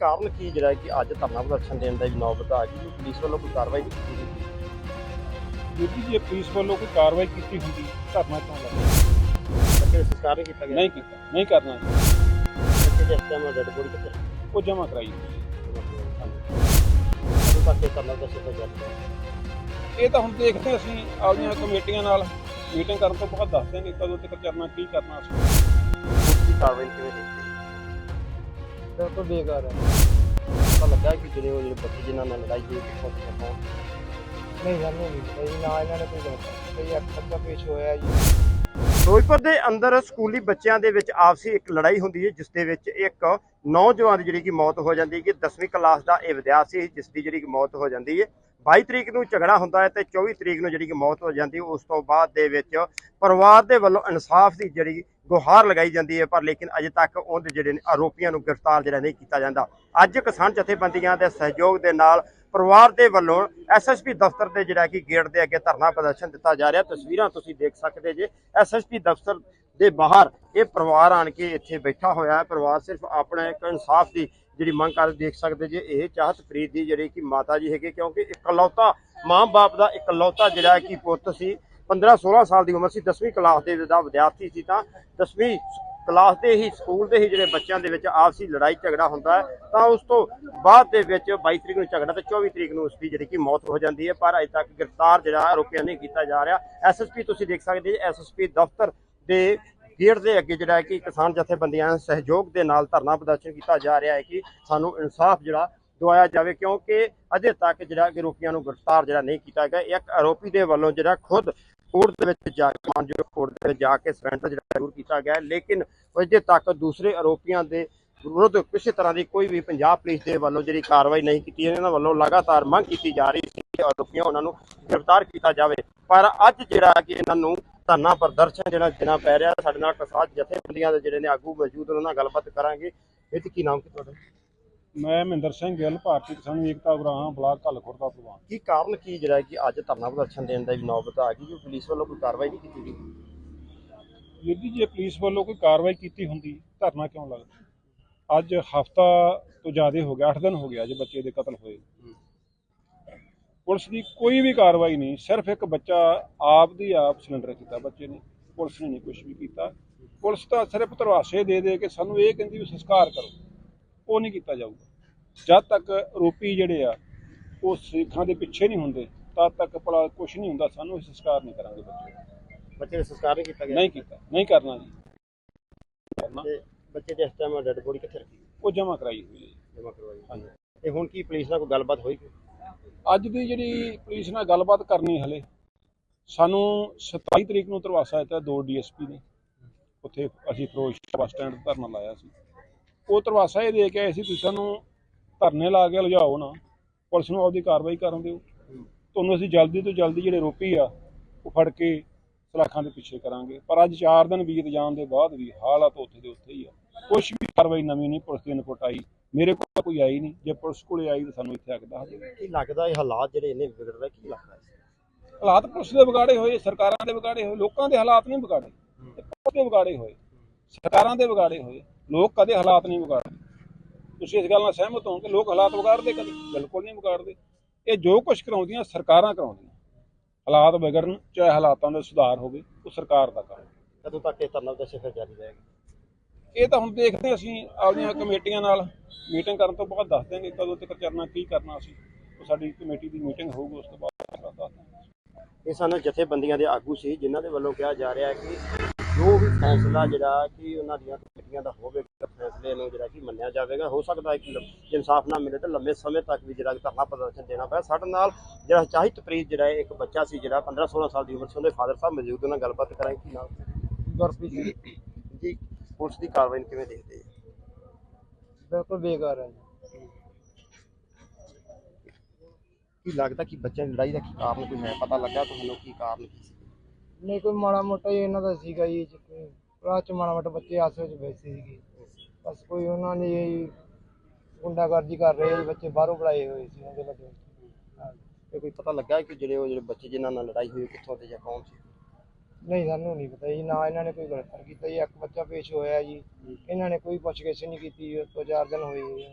ਕਾਰਨ ਕੀ ਜਿਹੜਾ ਕਿ ਅੱਜ ਧਰਨਾ ਪ੍ਰਦਰਸ਼ਨ ਦੇਣ ਦਾ ਵੀ ਨੌਬਤ ਆ ਗਈ ਪੁਲਿਸ ਵੱਲੋਂ ਕੋਈ ਕਾਰਵਾਈ ਨਹੀਂ ਕੀਤੀ ਗਈ ਜੀ ਜੇ ਪੁਲਿਸ ਵੱਲੋਂ ਕੋਈ ਕਾਰਵਾਈ ਕੀਤੀ ਹੁੰਦੀ ਧਰਨਾ ਕਿਉਂ ਲੱਗਦਾ ਦਾ ਸੰਸਕਾਰ ਨਹੀਂ ਕੀਤਾ ਗਿਆ? ਨਹੀਂ ਕੀਤਾ ਨਹੀਂ ਕਰਨਾ। ਦੇ ਇਸ ਟਾਈਮ ਡੈਡ ਬੋਡੀ ਕਿੱਥੇ ਉਹ ਜਮ੍ਹਾਂ ਕਰਾਈ। ਉਹ ਇਹ ਧਰਨਾ ਪ੍ਰਦਰਸ਼ਨ ਦਾ ਹੈ ਇਹ ਤਾਂ ਹੁਣ ਦੇਖਦੇ ਅਸੀਂ ਆਪਦੀਆਂ ਕਮੇਟੀਆਂ ਨਾਲ ਮੀਟਿੰਗ ਕਰਨ ਤੋਂ ਬਾਅਦ ਦੱਸ ਦਿਆਂਗੇ ਕਦੋਂ ਤੱਕ ਕਰਨਾ ਕੀ ਕਰਨਾ ਅਸੀਂ। ਦੀ ਕਾਰਵਾਈ ਕਿਵੇਂ ਦੇਖਦੇ ਬਿਲਕੁਲ ਬੇਕਾਰ ਹੈ। ਪਤਾ ਲੱਗਾ ਕਿ ਜਿਹੜੇ ਉਹ ਜਿਹੜੇ ਬੱਚੇ ਜਿਨ੍ਹਾਂ ਨਾਲ ਲੜਾਈ ਹੋਈ, ਕਿੱਥੋਂ ਤੱਕ ਪਹੁੰਚ ਨਹੀਂ, ਸਾਨੂੰ ਨਹੀਂ ਪਤਾ। ਨਾ ਇਹਨਾਂ ਨੇ ਕੋਈ ਗੱਲ ਕੋਈ ਇੱਕ ਬੱਚਾ ਪੇਸ਼ ਹੋਇਆ ਜੀ ਫਿਰੋਜ਼ਪੁਰ ਦੇ ਅੰਦਰ ਸਕੂਲੀ ਬੱਚਿਆਂ ਦੇ ਵਿੱਚ ਆਪਸੀ ਇੱਕ ਲੜਾਈ ਹੁੰਦੀ ਹੈ ਜਿਸ ਦੇ ਵਿੱਚ ਇੱਕ ਨੌਜਵਾਨ ਦੀ ਜਿਹੜੀ ਕਿ ਮੌਤ ਹੋ ਜਾਂਦੀ ਹੈ ਕਿ 10ਵੀਂ ਕਲਾਸ ਦਾ ਇਹ ਵਿਦਿਆਰਥੀ ਜਿਸ ਦੀ ਜਿਹੜੀ ਕਿ ਮੌਤ ਹੋ ਜਾਂਦੀ ਹੈ। 22 ਤਰੀਕ ਨੂੰ ਝਗੜਾ ਹੁੰਦਾ ਹੈ ਤੇ 24 ਤਰੀਕ ਨੂੰ ਜਿਹੜੀ ਕਿ ਮੌਤ ਹੋ ਜਾਂਦੀ ਉਸ ਤੋਂ ਬਾਅਦ ਦੇ ਵਿੱਚ ਪਰਿਵਾਰ ਦੇ ਵੱਲੋਂ ਇਨਸਾਫ ਦੀ ਜਿਹੜੀ ਗੁਹਾਰ ਲਗਾਈ ਜਾਂਦੀ ਹੈ, ਪਰ ਲੇਕਿਨ ਅਜੇ ਤੱਕ ਉਹਦੇ ਜਿਹੜੇ ਨੇ ਆਰੋਪੀਆਂ ਨੂੰ ਗ੍ਰਿਫਤਾਰ ਜਿਹੜਾ ਨਹੀਂ ਕੀਤਾ ਜਾਂਦਾ। ਅੱਜ ਕਿਸਾਨ ਜਥੇਬੰਦੀਆਂ ਦੇ ਸਹਿਯੋਗ ਦੇ ਨਾਲ ਪਰਿਵਾਰ ਦੇ ਵੱਲੋਂ ਐਸਐਸਪੀ ਦਫ਼ਤਰ ਦੇ ਜਿਹੜਾ ਕਿ ਗੇਟ ਦੇ ਅੱਗੇ ਧਰਨਾ ਪ੍ਰਦਰਸ਼ਨ ਦਿੱਤਾ ਜਾ ਰਿਹਾ। ਤਸਵੀਰਾਂ ਤੁਸੀਂ ਦੇਖ ਸਕਦੇ ਜੇ ਐਸਐਸਪੀ ਦਫ਼ਤਰ ਦੇ ਬਾਹਰ ਇਹ ਪਰਿਵਾਰ ਆਣ ਕੇ ਇੱਥੇ ਬੈਠਾ ਹੋਇਆ ਹੈ। ਪਰਿਵਾਰ ਸਿਰਫ ਆਪਣੇ ਇੱਕ ਇਨਸਾਫ ਦੀ ਜਿਹੜੀ ਮੰਗ ਕਰ ਦੇਖ ਸਕਦੇ ਜੇ, ਇਹ ਚਾਹਤ ਪ੍ਰੀਤ ਦੀ ਜਿਹੜੀ ਕਿ ਮਾਤਾ ਜੀ ਹੈਗੇ, ਕਿਉਂਕਿ ਇਕਲੌਤਾ ਮਾਂ-ਬਾਪ ਦਾ ਇਕਲੌਤਾ ਜਿਹੜਾ ਕਿ ਪੁੱਤ ਸੀ। 15-16 ਸਾਲ ਦੀ ਉਮਰ ਸੀ 10ਵੀਂ ਕਲਾਸ ਦੇ ਦਾ ਵਿਦਿਆਰਥੀ ਸੀ ਤਾਂ 10ਵੀਂ ਕਲਾਸ ਦੇ ਹੀ ਸਕੂਲ ਦੇ ਹੀ ਜਿਹੜੇ ਬੱਚਿਆਂ ਦੇ ਵਿੱਚ ਆਪਸੀ ਲੜਾਈ ਝਗੜਾ ਹੁੰਦਾ ਹੈ, ਤਾਂ ਉਸ ਤੋਂ ਬਾਅਦ ਦੇ ਵਿੱਚ 22 ਤਰੀਕ ਨੂੰ ਝਗੜਾ ਤੇ 24 ਤਰੀਕ ਨੂੰ ਉਸ ਦੀ ਜਿਹੜੀ ਕਿ ਮੌਤ ਹੋ ਜਾਂਦੀ ਹੈ, ਪਰ ਅਜੇ ਤੱਕ ਗ੍ਰਿਫਤਾਰ ਜਿਹੜਾ ਆਰੋਪੀਆਂ ਨਹੀਂ ਕੀਤਾ ਜਾ ਰਿਹਾ। ਐਸਐਸਪੀ ਤੁਸੀਂ ਦੇਖ ਸਕਦੇ ਜੀ ਐਸਐਸਪੀ ਦਫ਼ਤਰ ਦੇ ਗੇਟ ਦੇ ਅੱਗੇ ਜਿਹੜਾ ਹੈ ਕਿ ਕਿਸਾਨ ਜਥੇਬੰਦੀਆਂ ਸਹਿਯੋਗ ਦੇ ਨਾਲ ਧਰਨਾ ਪ੍ਰਦਰਸ਼ਨ ਕੀਤਾ ਜਾ ਰਿਹਾ ਹੈ ਕਿ ਸਾਨੂੰ ਇਨਸਾਫ ਜਿਹੜਾ ਦਵਾਇਆ ਜਾਵੇ, ਕਿਉਂਕਿ ਅਜੇ ਤੱਕ ਜਿਹੜਾ ਕਿ ਆਰੋਪੀਆਂ ਨੂੰ ਗ੍ਰਿਫਤਾਰ ਜਿਹੜਾ ਨਹੀਂ ਕੀਤਾ ਗਿਆ ਇੱਕ ਆਰੋਪੀ ਦੇ ਵੱਲੋਂ ਜਿਹੜਾ ਖੁਦ ਕੋਰਟ ਦੇ ਵਿੱਚ ਜਾ ਕੇ, ਮਾਨਯੋਗ ਕੋਰਟ ਦੇ ਵਿੱਚ ਜਾ ਕੇ ਸਰੈਂਡਰ ਜਿਹੜਾ ਜ਼ਰੂਰ ਕੀਤਾ ਗਿਆ ਲੇਕਿਨ ਅਜੇ ਤੱਕ ਦੂਸਰੇ ਆਰੋਪੀਆਂ ਦੇ ਵਿਰੁੱਧ ਕਿਸੇ ਤਰ੍ਹਾਂ ਦੀ ਕੋਈ ਵੀ ਪੰਜਾਬ ਪੁਲਿਸ ਦੇ ਵੱਲੋਂ ਜਿਹੜੀ ਕਾਰਵਾਈ ਨਹੀਂ ਕੀਤੀ, ਇਹਨਾਂ ਵੱਲੋਂ ਲਗਾਤਾਰ ਮੰਗ ਕੀਤੀ ਜਾ ਰਹੀ ਸੀ ਕਿ ਆਰੋਪੀਆਂ ਉਹਨਾਂ ਨੂੰ ਗ੍ਰਿਫਤਾਰ ਕੀਤਾ ਜਾਵੇ। ਪਰ ਅੱਜ ਜਿਹੜਾ ਕਿ ਇਹਨਾਂ ਨੂੰ ਧਰਨਾ ਪ੍ਰਦਰਸ਼ਨ ਜਿਹੜਾ ਦੇਣਾ ਪੈ ਰਿਹਾ, ਸਾਡੇ ਨਾਲ ਕਿਸਾਨ ਜਥੇਬੰਦੀਆਂ ਦੇ ਜਿਹੜੇ ਨੇ ਆਗੂ ਮੌਜੂਦ ਉਹਨਾਂ ਨਾਲ ਗੱਲਬਾਤ ਕਰਾਂਗੇ। ਇਹ ਕੀ ਨਾਮ ਕੀ ਤੁਹਾਡਾ? ਮੈਂ ਮਹਿੰਦਰ ਸਿੰਘ ਗਿੱਲ ਭਾਰਤੀ ਕਿਸਾਨ ਏਕਤਾ ਉਗਰਾਹਾਂ ਬਲਾਕ ਘੱਲਖੁਰ ਦਾ ਪ੍ਰਧਾਨ ਕੀ ਕਾਰਨ ਕੀ ਜਿਹੜਾ ਹੈ ਕਿ ਅੱਜ ਧਰਨਾ ਪ੍ਰਦਰਸ਼ਨ ਦੇਣ ਦਾ ਵੀ ਨੌਬਤ ਆ ਗਈ ਕਿ ਪੁਲਿਸ ਵੱਲੋਂ ਕੋਈ ਕਾਰਵਾਈ ਨਹੀਂ ਕੀਤੀ ਗਈ? ਵੀਰ ਜੀ ਜੇ ਪੁਲਿਸ ਵੱਲੋਂ ਕੋਈ ਕਾਰਵਾਈ ਕੀਤੀ ਹੁੰਦੀ ਧਰਨਾ ਕਿਉਂ ਲੱਗਦਾ? ਅੱਜ ਹਫਤਾ ਤੋਂ ਜ਼ਿਆਦਾ ਹੋ ਗਿਆ 8 ਦਿਨ ਹੋ ਗਿਆ ਜੇ ਬੱਚੇ ਦੇ ਕਤਲ ਹੋਏ। ਪੁਲਿਸ ਦੀ ਕੋਈ ਵੀ ਕਾਰਵਾਈ ਨਹੀਂ ਸਿਰਫ ਇੱਕ ਬੱਚਾ ਆਪ ਦੀ ਆਪ ਸਿਲੰਡਰ ਕੀਤਾ ਬੱਚੇ ਨੇ ਪੁਲਿਸ ਨੇ ਨਹੀਂ ਕੁਝ ਵੀ ਕੀਤਾ। ਪੁਲਿਸ ਤਾਂ ਸਿਰਫ ਧਰਵਾਸੇ ਦੇ ਦੇ ਕੇ ਸਾਨੂੰ ਇਹ ਕਹਿੰਦੀ ਵੀ ਸੰਸਕਾਰ ਕਰੋ। ਉਹ ਨਹੀਂ ਕੀਤਾ ਜਾਊਗਾ। ਜਦ ਤੱਕ ਆਰੋਪੀ ਜਿਹੜੇ ਆ ਉਹ ਸਿੱਖਾਂ ਦੇ ਪਿੱਛੇ ਨਹੀਂ ਹੁੰਦੇ ਤਦ ਤੱਕ ਭਲਾ ਕੁਝ ਨਹੀਂ ਹੁੰਦਾ ਸਾਨੂੰ ਇਹ ਸੰਸਕਾਰ ਨਹੀਂ ਕਰਾਂਗੇ ਬੱਚੇ। ਬੱਚੇ ਦਾ ਸੰਸਕਾਰ ਨਹੀਂ ਕੀਤਾ ਗਿਆ? ਨਹੀਂ ਕੀਤਾ ਨਹੀਂ ਕਰਨਾ ਜੀ। ਬੱਚੇ ਦੇ ਇਸ ਟਾਈਮ ਡੈਡ ਬੋਡੀ ਕਿੱਥੇ ਰੱਖੀ? ਉਹ ਜਮ੍ਹਾਂ ਕਰਾਈ ਹੋਈ ਹੈ। ਜਮ੍ਹਾਂ ਕਰਵਾਈ ਹਾਂਜੀ। ਤੇ ਹੁਣ ਕੀ ਪੁਲਿਸ ਨਾਲ ਕੋਈ ਗੱਲਬਾਤ ਹੋਈ ਅੱਜ ਦੀ ਜਿਹੜੀ ਪੁਲਿਸ ਨਾਲ ਗੱਲਬਾਤ ਕਰਨੀ ਹਲੇ ਸਾਨੂੰ 27 ਤਰੀਕ ਨੂੰ ਧਰਵਾਸਾ ਦਿੱਤਾ ਦੋ ਡੀਐਸਪੀ ਨੇ। ਉੱਥੇ ਅਸੀਂ ਫਿਰੋਜ਼ਸ਼ਾਹ ਬੱਸ ਸਟੈਂਡ ਧਰਨਾ ਲਾਇਆ ਸੀ। ਉਹ ਧਰਵਾਸਾ ਇਹ ਦੇ ਕੇ ਆਏ ਸੀ ਤੁਸੀਂ ਸਾਨੂੰ ਧਰਨੇ ਲਾ ਕੇ ਲਿਜਾਓ ਨਾ ਪੁਲਿਸ ਨੂੰ ਆਪਦੀ ਕਾਰਵਾਈ ਕਰਨ ਦਿਓ। ਤੁਹਾਨੂੰ ਅਸੀਂ ਜਲਦੀ ਤੋਂ ਜਲਦੀ ਜਿਹੜੇ ਰੋਪੀ ਆ ਉਹ ਫੜ ਕੇ ਸਲਾਖਾਂ ਦੇ ਪਿੱਛੇ ਕਰਾਂਗੇ। ਪਰ ਅੱਜ 4 ਦਿਨ ਬੀਤ ਜਾਣ ਦੇ ਬਾਅਦ ਵੀ ਹਾਲਾਤ ਉੱਥੇ ਦੇ ਉੱਥੇ ਹੀ ਆ। ਕੁਝ ਵੀ ਕਾਰਵਾਈ ਨਵੀਂ ਨਹੀਂ ਪੁਲਿਸ ਦੀ ਇਨਪੁਟ ਆਈ। ਮੇਰੇ ਕੋਲ ਕੋਈ ਆਈ ਨਹੀਂ। ਜੇ ਪੁਲਿਸ ਕੋਲੇ ਆਈ ਤਾਂ ਸਾਨੂੰ ਇੱਥੇ ਆ ਕੇ ਦੱਸ ਕੀ ਲੱਗਦਾ ਇਹ ਹਾਲਾਤ ਜਿਹੜੇ ਇਹਨੇ ਵਿਗੜ ਰਹੇ ਕੀ ਲੱਗਦਾ ਹਾਲਾਤ ਪੁਲਿਸ ਦੇ ਵਿਗਾੜੇ ਹੋਏ ਸਰਕਾਰਾਂ ਦੇ ਵਿਗਾੜੇ ਹੋਏ ਲੋਕਾਂ ਦੇ ਹਾਲਾਤ ਨਹੀਂ ਵਿਗਾੜੇ। ਪੁਲਿਸ ਦੇ ਵਿਗਾੜੇ ਹੋਏ ਸਰਕਾਰਾਂ ਦੇ ਵਿਗਾੜੇ ਹੋਏ। ਲੋਕ ਕਦੇ ਹਾਲਾਤ ਨਹੀਂ ਵਿਗਾੜਦੇ। ਤੁਸੀਂ ਇਸ ਗੱਲ ਨਾਲ ਸਹਿਮਤ ਹੋ ਕਿ ਲੋਕ ਹਾਲਾਤ ਵਿਗਾੜਦੇ ਕਦੇ? ਬਿਲਕੁਲ ਨਹੀਂ ਵਿਗਾੜਦੇ। ਇਹ ਜੋ ਕੁਝ ਕਰਾਉਂਦੀਆਂ ਸਰਕਾਰਾਂ ਕਰਾਉਂਦੀਆਂ। ਹਾਲਾਤ ਵਿਗੜਨ ਚਾਹੇ ਹਾਲਾਤਾਂ ਦਾ ਸੁਧਾਰ ਹੋਵੇ ਉਹ ਸਰਕਾਰ ਦਾ ਕੰਮ ਹੈ। ਕਦੋਂ ਤੱਕ ਇਹ ਧਰਨਾ ਪ੍ਰਦਰਸ਼ਨ ਫਿਰ ਜਾਰੀ ਰਹੇਗਾ? ਇਹ ਤਾਂ ਹੁਣ ਦੇਖਦੇ ਅਸੀਂ ਆਪਦੀਆਂ ਕਮੇਟੀਆਂ ਨਾਲ। ਮੀਟਿੰਗ ਕਰਨ ਤੋਂ ਬਾਅਦ ਦੱਸ ਦਿਆਂਗੇ ਕਦੋਂ ਤੱਕ ਕਰਨਾ ਕੀ ਕਰਨਾ ਅਸੀਂ। ਉਹ ਸਾਡੀ ਕਮੇਟੀ ਦੀ ਮੀਟਿੰਗ ਹੋਊਗੀ ਉਸ ਤੋਂ ਬਾਅਦ ਦੱਸ ਦਾਂਗੇ ਇਹ ਸਾਨੂੰ ਜਥੇਬੰਦੀਆਂ ਦੇ ਆਗੂ ਸੀ ਜਿਨ੍ਹਾਂ ਦੇ ਵੱਲੋਂ ਕਿਹਾ ਜਾ ਰਿਹਾ ਹੈ ਕਿ ਜੋ ਵੀ ਫੈਸਲਾ ਜਿਹੜਾ ਕਿ ਉਹਨਾਂ ਦੀਆਂ ਕਮੇਟੀਆਂ ਦਾ ਹੋਵੇਗਾ ਫੈਸਲੇ ਨੂੰ ਜਿਹੜਾ ਕਿ ਮੰਨਿਆ ਜਾਵੇਗਾ। ਹੋ ਸਕਦਾ ਹੈ ਕਿ ਇਨਸਾਫ ਨਾ ਮਿਲੇ ਤਾਂ ਲੰਬੇ ਸਮੇਂ ਤੱਕ ਵੀ ਜਿਹੜਾ ਧਰਨਾ ਪ੍ਰਦਰਸ਼ਨ ਦੇਣਾ ਪਿਆ ਸਾਡੇ ਨਾਲ ਜਿਹੜਾ ਚਾਹਿਤ ਪ੍ਰੀਤ ਜਿਹੜਾ ਇੱਕ ਬੱਚਾ ਸੀ ਜਿਹੜਾ 15 16 ਸਾਲ ਦੀ ਉਮਰ ਸੀ ਉਹਦੇ ਫਾਦਰ ਸਾਹਿਬ ਮੌਜੂਦ ਉਹਨਾਂ ਨਾਲ ਗੱਲਬਾਤ ਕਰਾਂਗੇ ਕੀ ਨਾਮ? ਗੁਰਪ੍ਰੀਤ ਜੀ ਪੁਲਿਸ ਦੀ ਕਾਰਵਾਈ ਕਿਵੇਂ ਦੇਖਦੇ ਜੀ ਬਿਲਕੁਲ ਬੇਕਾਰ ਹੈ ਕੀ ਲੱਗਦਾ ਕਿ ਬੱਚਿਆਂ ਦੀ ਲੜਾਈ ਦਾ ਕੀ ਕਾਰਨ ਕੋਈ ਹੈ ਪਤਾ ਲੱਗਾ ਤੁਹਾਨੂੰ ਕੀ ਕਾਰਨ ਕੀ ਸੀ? ਨਹੀਂ ਕੋਈ ਮਾੜਾ ਮੋਟਾ ਹੀ ਇਹਨਾਂ ਦਾ ਸੀਗਾ ਜੀ ਰਾਤ ਚ ਮਾੜਾ ਮੋਟਾ ਬੱਚੇ ਆਪਸ ਵਿੱਚ ਬੈਠੇ ਸੀਗੇ। ਬਸ ਕੋਈ ਉਹਨਾਂ ਨੇ ਇਹ ਗੁੰਡਾਗਰਦੀ ਕਰ ਰਹੇ ਜੀ ਬੱਚੇ ਬਾਹਰੋਂ ਬੁਲਾਏ ਹੋਏ ਸੀ ਉਹਦੇ ਵੱਡੇ ਹਾਂ। ਤੇ ਕੋਈ ਪਤਾ ਲੱਗਾ ਕਿ ਜਿਹੜੇ ਉਹ ਜਿਹੜੇ ਬੱਚੇ ਜਿਨ੍ਹਾਂ ਨਾਲ ਲੜਾਈ ਹੋਈ ਕਿੱਥੋਂ ਦੇ ਜਾਂ ਕੌਣ ਸੀ? ਨਹੀਂ ਸਾਨੂੰ ਨਹੀਂ ਪਤਾ ਜੀ ਨਾ ਇਹਨਾਂ ਨੇ ਕੋਈ ਗ੍ਰਿਫਤਾਰ ਕੀਤਾ ਜੀ ਇੱਕ ਬੱਚਾ ਪੇਸ਼ ਹੋਇਆ ਜੀ। ਇਹਨਾਂ ਨੇ ਕੋਈ ਪੁੱਛਗਿੱਛ ਨਹੀਂ ਕੀਤੀ ਉਸ ਤੋਂ ਚਾਰ ਦਿਨ ਹੋਏ ਜੀ